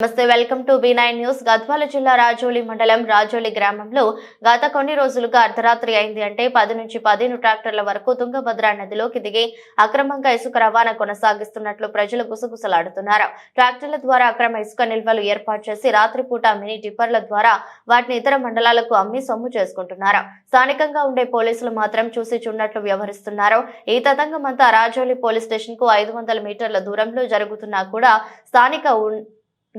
నమస్తే welcome to B nine news. Gadwal జిల్లా రాజోలి మండలం రాజోలి గ్రామంలో గత కొన్ని రోజులుగా అర్ధరాత్రి అయింది అంటే పది నుంచి పదిహేను ట్రాక్టర్ల వరకు తుంగభద్ర నదిలోకి దిగి అక్రమంగా ఇసుక రవాణా కొనసాగిస్తున్నట్లు ప్రజలు గుసగుసలాడుతున్నారు. ట్రాక్టర్ల ద్వారా అక్రమ ఇసుక నిల్వలు ఏర్పాటు చేసి రాత్రిపూట మినీ టిప్పర్ల ద్వారా వాటిని ఇతర మండలాలకు అమ్మి సొమ్ము చేసుకుంటున్నారు. స్థానికంగా ఉండే పోలీసులు మాత్రం చూసి చూడనట్లు వ్యవహరిస్తున్నారు. ఈ తతంగం అంతా రాజోలి పోలీస్ స్టేషన్కు ఐదు వందల మీటర్ల దూరంలో జరుగుతున్నా కూడా స్థానిక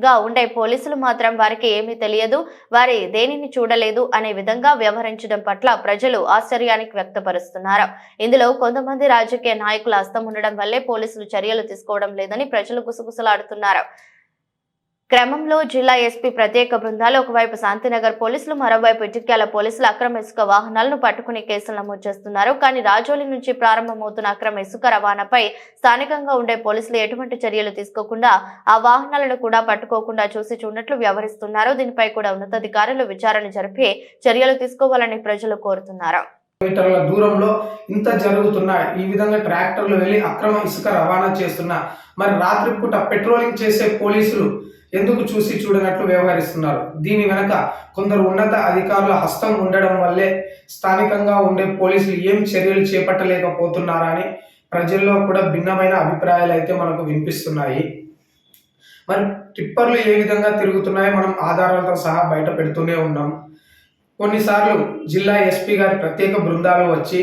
గా ఉండే పోలీసులు మాత్రం వారికి ఏమీ తెలియదు వారి దేనిని చూడలేదు అనే విధంగా వ్యవహరించడం పట్ల ప్రజలు ఆశ్చర్యానికి వ్యక్తపరుస్తున్నారు. ఇందులో కొంతమంది రాజకీయ నాయకుల హస్తం ఉండడం వల్లే పోలీసులు చర్యలు తీసుకోవడం లేదని ప్రజలు గుసగుసలాడుతున్నారు. క్రమంలో జిల్లా ఎస్పీ ప్రత్యేక బృందాలు ఒకవైపు శాంతినగర్ పోలీసులు మరోవైపు ఇటుక్యాల పోలీసులు అక్రమ ఇసుక వాహనాలను పట్టుకుని కేసులు నమోదు చేస్తున్నారు. కానీ రాజోలి నుంచి ప్రారంభమవుతున్న అక్రమ ఇసుక రవాణాపై స్థానికంగా ఉండే పోలీసులు ఎటువంటి చర్యలు తీసుకోకుండా ఆ వాహనాలను కూడా పట్టుకోకుండా చూసి చూడట్లు వ్యవహరిస్తున్నారు. దీనిపై కూడా ఉన్నతాధికారులు విచారణ జరిపి చర్యలు తీసుకోవాలని ప్రజలు కోరుతున్నారు. మీటర్ల దూరంలో ఇంత జరుగుతున్న ఈ విధంగా ట్రాక్టర్లు వెళ్ళి అక్రమ ఇసుక రవాణా చేస్తున్నా మరి రాత్రిపూట పెట్రోలింగ్ చేసే పోలీసులు ఎందుకు చూసి చూడనట్లు వ్యవహరిస్తున్నారు? దీని వెనక కొందరు ఉన్నత అధికారుల హస్తం ఉండడం వల్లే స్థానికంగా ఉండే పోలీసులు ఏం చర్యలు చేపట్టలేకపోతున్నారని ప్రజల్లో కూడా భిన్నమైన అభిప్రాయాలు అయితే మనకు వినిపిస్తున్నాయి. మరి టిప్పర్లు ఏ విధంగా తిరుగుతున్నాయో మనం ఆధారాలతో సహా బయట పెడుతూనే ఉన్నాం. కొన్నిసార్లు జిల్లా ఎస్పీ గారి ప్రత్యేక బృందాలు వచ్చి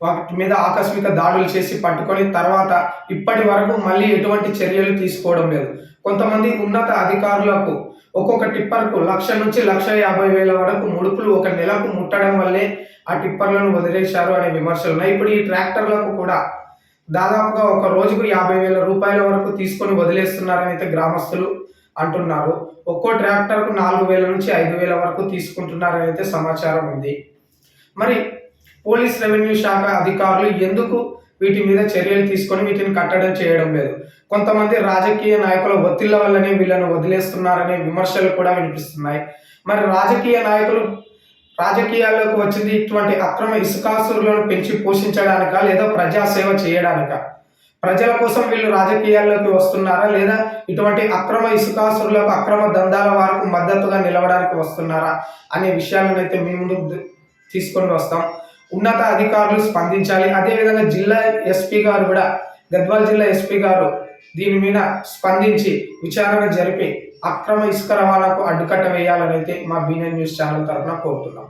వాటి మీద ఆకస్మిక దాడులు చేసి పట్టుకొని తర్వాత ఇప్పటి వరకు మళ్ళీ ఎటువంటి చర్యలు తీసుకోవడం లేదు. కొంతమంది ఉన్నత అధికారులకు ఒక్కొక్క టిప్పర్కు లక్ష నుంచి లక్ష యాభై వేల వరకు ముడుపులు ఒక నెలకు ముట్టడం వల్లే ఆ టిప్పర్లను వదిలేశారు అనే విమర్శలు ఉన్నాయి. ఇప్పుడు ఈ ట్రాక్టర్లకు కూడా దాదాపుగా ఒక రోజుకు యాభై వేల రూపాయల వరకు తీసుకొని వదిలేస్తున్నారని అయితే గ్రామస్తులు అంటున్నారు. ఒక్కో ట్రాక్టర్కు నాలుగు వేల నుంచి ఐదు వేల వరకు తీసుకుంటున్నారని అయితే సమాచారం ఉంది. మరి పోలీస్ రెవెన్యూ శాఖ అధికారులు ఎందుకు వీటి మీద చర్యలు తీసుకొని వీటిని కట్టడం చేయడం లేదు. కొంతమంది రాజకీయ నాయకుల ఒత్తిళ్ళ వల్లనే వీళ్ళను వదిలేస్తున్నారనే విమర్శలు కూడా వినిపిస్తున్నాయి. మరి రాజకీయ నాయకులు రాజకీయాల్లోకి వచ్చింది ఇటువంటి అక్రమ ఇసుకాసురులను పెంచి పోషించడానికా లేదా ప్రజాసేవ చేయడానికా? ప్రజల కోసం వీళ్ళు రాజకీయాల్లోకి వస్తున్నారా లేదా ఇటువంటి అక్రమ ఇసుకాసురులకు అక్రమ దందాల వారికి మద్దతుగా నిలవడానికి వస్తున్నారా అనే విషయాలను అయితే మీ ముందు తీసుకొని వస్తాం. ఉన్నత అధికారులు స్పందించాలి. అదేవిధంగా జిల్లా ఎస్పీ గారు కూడా గద్వాల్ జిల్లా ఎస్పీ గారు దీని మీద స్పందించి విచారణ జరిపి అక్రమ ఇసుక రవాణాకు అడ్డుకట్ట వేయాలని అయితే మా బీనెన్ న్యూస్ ఛానల్ తరఫున కోరుతున్నాం.